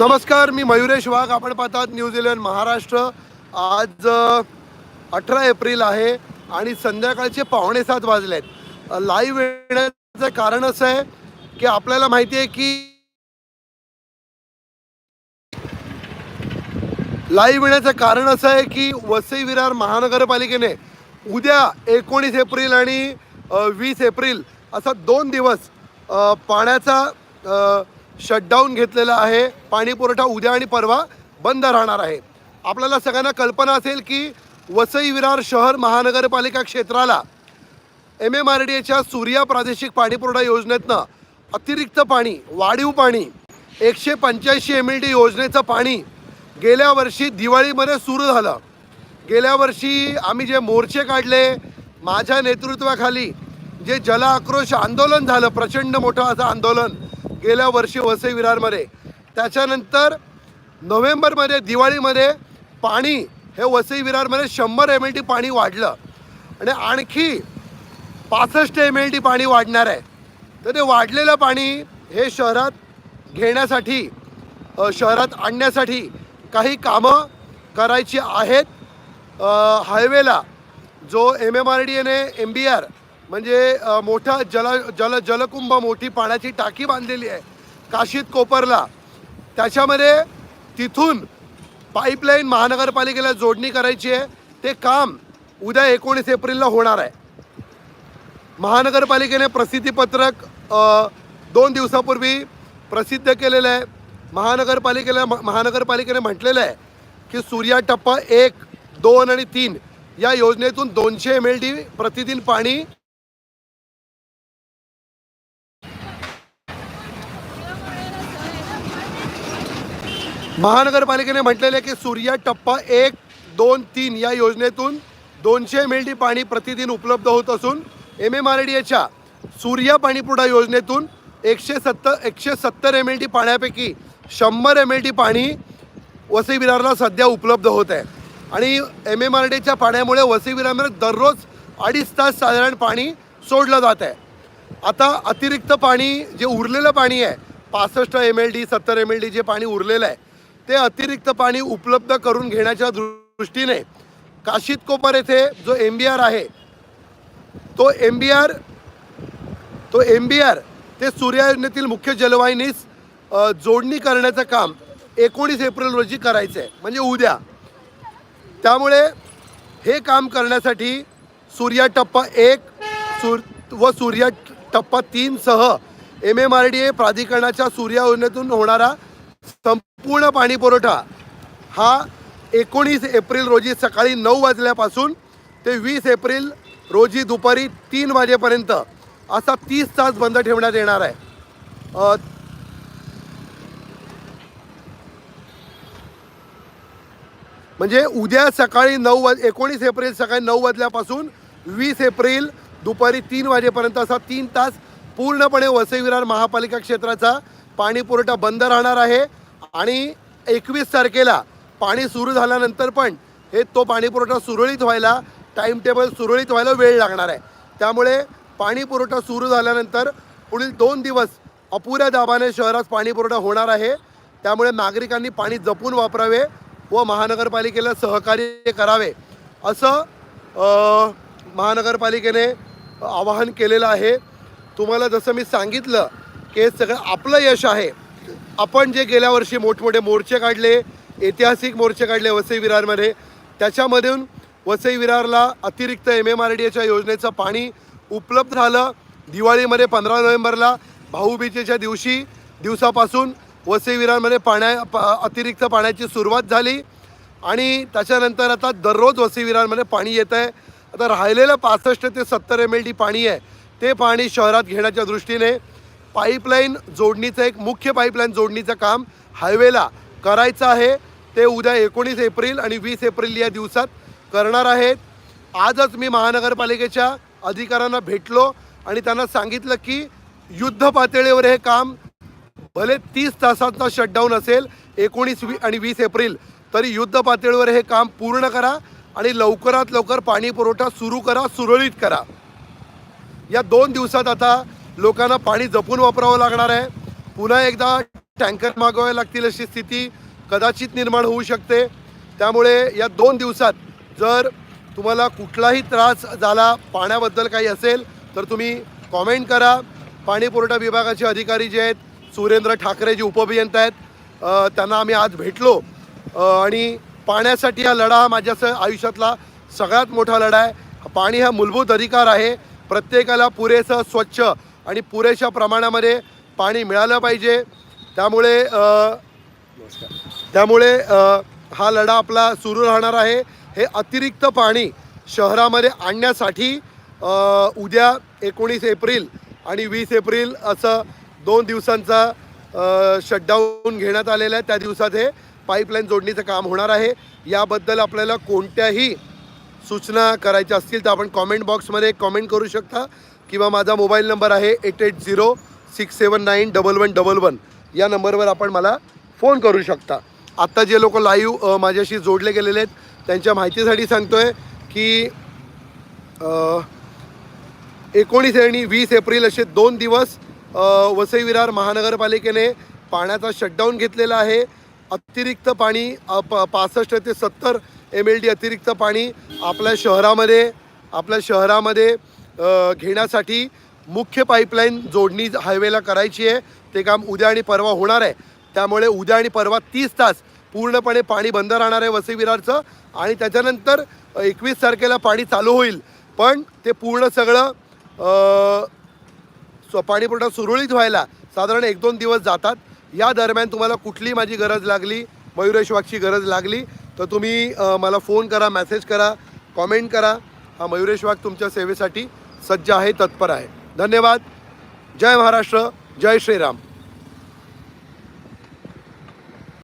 नमस्कार मी मयुरेश वाघ. आपण पाहतात न्यूझीलंड महाराष्ट्र. आज अठरा एप्रिल आहे आणि संध्याकाळचे पावणे सात वाजले आहेत लाईव्ह येण्याचं कारण असं आहे की आपल्याला माहिती आहे की लाईव्ह येण्याचं कारण असं आहे की वसई विरार महानगरपालिकेने उद्या एकोणीस एप्रिल आणि वीस एप्रिल असा दोन दिवस पाण्याचा शटडाऊन घेतलेलं आहे. पाणी पुरवठा उद्या आणि परवा बंद राहणार आहे. आपल्याला सगळ्यांना कल्पना असेल की वसई विरार शहर महानगरपालिका क्षेत्राला एम एम आर डी एच्या सूर्या प्रादेशिक पाणीपुरवठा योजनेतनं अतिरिक्त पाणी वाढीव पाणी एकशे पंच्याऐंशी एम एल डी योजनेचं पाणी गेल्या वर्षी दिवाळीमध्ये सुरू झालं. गेल्या वर्षी आम्ही जे मोर्चे काढले माझ्या नेतृत्वाखाली जे जल आक्रोश आंदोलन झालं प्रचंड मोठं असं आंदोलन गेल्या वर्षी वसई विरारमध्ये. त्याच्यानंतर नोव्हेंबरमध्ये दिवाळीमध्ये पाणी हे वसई विरारमध्ये शंभर एम एल टी पाणी वाढलं. आणि आणखी पासष्ट एम एल टी पाणी वाढणार आहे. तर ते वाढलेलं पाणी हे शहरात घेण्यासाठी शहरात आणण्यासाठी काही कामं करायची आहेत. हायवेला जो एम एम आर डी एने एम बी आर म्हणजे मोठा जल जल जलकुंभ मोठी पाण्याची टाकी बांधलेली आहे काशीत कोपरला. त्याच्यामध्ये तिथून पाईपलाईन महानगरपालिकेला जोडणी करायची आहे. ते काम उद्या एकोणीस एप्रिलला होणार आहे. महानगरपालिकेने प्रसिद्धीपत्रक दोन दिवसापूर्वी प्रसिद्ध केलेलं आहे. महानगरपालिकेला महानगरपालिकेने म्हटलेलं आहे की सूर्या टप्पा एक दोन आणि तीन या योजनेतून दोनशे एम एल डी प्रतिदिन पाणी महानगरपालिकेने म्हटलेलं आहे की सूर्या टप्पा एक दोन तीन या योजनेतून दोनशे एम एल डी पाणी प्रतिदिन उपलब्ध होत असून एम एम आर डी एच्या सूर्या पाणीपुरवठा योजनेतून एकशे सत्तर एकशे सत्तर एम एल डी पाण्यापैकी शंभर एम एल डी पाणी वसई विरारला सध्या उपलब्ध होत आहे. आणि एम एम आर डीच्या पाण्यामुळे वसई विरारमध्ये दररोज अडीच तास साधारण पाणी सोडलं जात आहे. आता अतिरिक्त पाणी जे उरलेलं पाणी आहे पासष्ट एम एल डी सत्तर एम एल डी जे पाणी उरलेलं आहे ते अतिरिक्त पाणी उपलब्ध करून घेण्याच्या दृष्टीने काशीत कोपर येथे जो एम बी आर आहे तो एम बी आर तो एम बी आर ते सूर्या योजनेतील मुख्य जलवाहिनीस जोडणी करण्याचं काम एकोणीस एप्रिल रोजी करायचं आहे म्हणजे उद्या. त्यामुळे हे काम करण्यासाठी सूर्या टप्पा एक सूर व सूर्या टप्पा तीनसह M M R D A प्राधिकरणाच्या सूर्या योजनेतून होणारा पूर्ण पाणी पुरवठा हा एकोणीस एप्रिल रोजी सकाळी नऊ वाजल्यापासून ते वीस एप्रिल रोजी दुपारी तीन वाजेपर्यंत असा तीस तास बंद ठेवण्यात येणार आहे. म्हणजे उद्या सकाळी नऊ वाज एकोणीस एप्रिल सकाळी नऊ वाजल्यापासून वीस एप्रिल दुपारी तीन वाजेपर्यंत असा तीन तास पूर्णपणे वसईविरार महापालिका क्षेत्राचा पाणी पुरवठा बंद राहणार आहे. आणि एकवीस तारखेला पाणी सुरू झाल्यानंतर पण हे तो पाणी पुरवठा सुरळीत व्हायला टाईम टेबल सुरळीत व्हायला वेळ लागणार आहे. त्यामुळे पाणी पुरवठा सुरू झाल्यानंतर पुढील दोन दिवस अपुऱ्या दाबाने शहरात पाणी पुरवठा होणार आहे. त्यामुळे नागरिकांनी पाणी जपून वापरावे व महानगरपालिकेला सहकार्य करावे असं महानगरपालिकेने आवाहन केलेलं आहे. तुम्हाला जसं मी सांगितलं की हे सगळं आपलं यश आहे. आपण जे गेल्या वर्षी मोठमोठे मोर्चे काढले ऐतिहासिक मोर्चे काढले वसई विरारमध्ये त्याच्यामधून वसई विरारला अतिरिक्त एम एम आर डी एच्या योजनेचं पाणी उपलब्ध झालं. दिवाळीमध्ये पंधरा नोव्हेंबरला भाऊबीजेच्या दिवशी दिवसापासून वसई विरारमध्ये पाण्या पा अतिरिक्त पाण्याची सुरुवात झाली. आणि त्याच्यानंतर आता दररोज वसई विरारमध्ये पाणी येत आहे. आता राहिलेलं पासष्ट ते सत्तर एम एल डी पाणी आहे. ते पाणी शहरात घेण्याच्या दृष्टीने पाईपलाईन जोडणीचं एक मुख्य पाईपलाईन जोडणीचं काम हायवेला करायचं आहे. ते उद्या एकोणीस एप्रिल आणि वीस एप्रिल या दिवसात करणार आहेत. आजच मी महानगरपालिकेच्या अधिकाऱ्यांना भेटलो आणि त्यांना सांगितलं की युद्ध पातळीवर हे काम भले तीस तासांचा शटडाऊन असेल एकोणीस वी आणि वीस एप्रिल तरी युद्ध पातळीवर हे काम पूर्ण करा आणि लवकरात लवकर पाणी पुरवठा सुरू करा सुरळीत करा. या दोन दिवसात आता लोकांना पाणी जपून वापरावं लागणार आहे. पुन्हा एकदा टँकर मागवावे लागतील अशी स्थिती कदाचित निर्माण होऊ शकते. त्यामुळे या दोन दिवसात जर तुम्हाला कुठलाही त्रास झाला पाण्याबद्दल काही असेल तर तुम्ही कॉमेंट करा. पाणी पुरवठा विभागाचे अधिकारी जे आहेत सुरेंद्र ठाकरे जे उपअभियंता आहेत त्यांना आम्ही आज भेटलो. आणि पाण्यासाठी हा लढा हा माझ्या आयुष्यातला सगळ्यात मोठा लढा आहे. पाणी हा मूलभूत अधिकार आहे. प्रत्येकाला पुरेसं स्वच्छ आणि पुरेशा प्रमाणामध्ये पाणी मिळालं पाहिजे. त्यामुळे त्यामुळे हा लढा आपला सुरू राहणार आहे. हे अतिरिक्त पाणी शहरामध्ये आणण्यासाठी उद्या एकोणीस एप्रिल आणि वीस एप्रिल असं दोन दिवसांचा शटडाऊन घेण्यात आलेला आहे. त्या दिवसात हे पाईपलाईन जोडणीचं काम होणार आहे. याबद्दल आपल्याला कोणत्याही सूचना करायच्या असतील तर आपण कॉमेंट बॉक्समध्ये कॉमेंट करू शकता. किंवा माझा मोबाईल नंबर आहे eight eight zero six seven nine double one double one. या नंबरवर आपण मला फोन करू शकता. आत्ता जे लोक लाईव्ह माझ्याशी जोडले गेलेले आहेत त्यांच्या माहितीसाठी सांगतो आहे की एकोणीस आणि वीस एप्रिल असे दोन दिवस वसई विरार महानगरपालिकेने पाण्याचा शटडाऊन घेतलेला आहे. अतिरिक्त पाणी पासष्ट ते सत्तर एम एल डी अतिरिक्त पाणी आपल्या शहरामध्ये आपल्या शहरामध्ये घेण्यासाठी मुख्य पाईपलाईन जोडणी हायवेला करायची आहे. ते काम उद्या आणि परवा होणार आहे. त्यामुळे उद्या आणि परवा तीस तास पूर्णपणे पाणी बंद राहणार आहे वसई विरारचं आणि त्याच्यानंतर एकवीस तारखेला पाणी चालू होईल. पण ते पूर्ण सगळं अ, स्व सुरळीत व्हायला साधारण एक दोन दिवस जातात. या दरम्यान तुम्हाला कुठली माझी गरज लागली मयुरेश वाघची गरज लागली तर तुम्ही मला फोन करा मेसेज करा कॉमेंट करा. हा मयुरेश वाघ तुमच्या सेवेसाठी सज्ज आहे तत्पर आहे. धन्यवाद. जय महाराष्ट्र जय श्रीराम.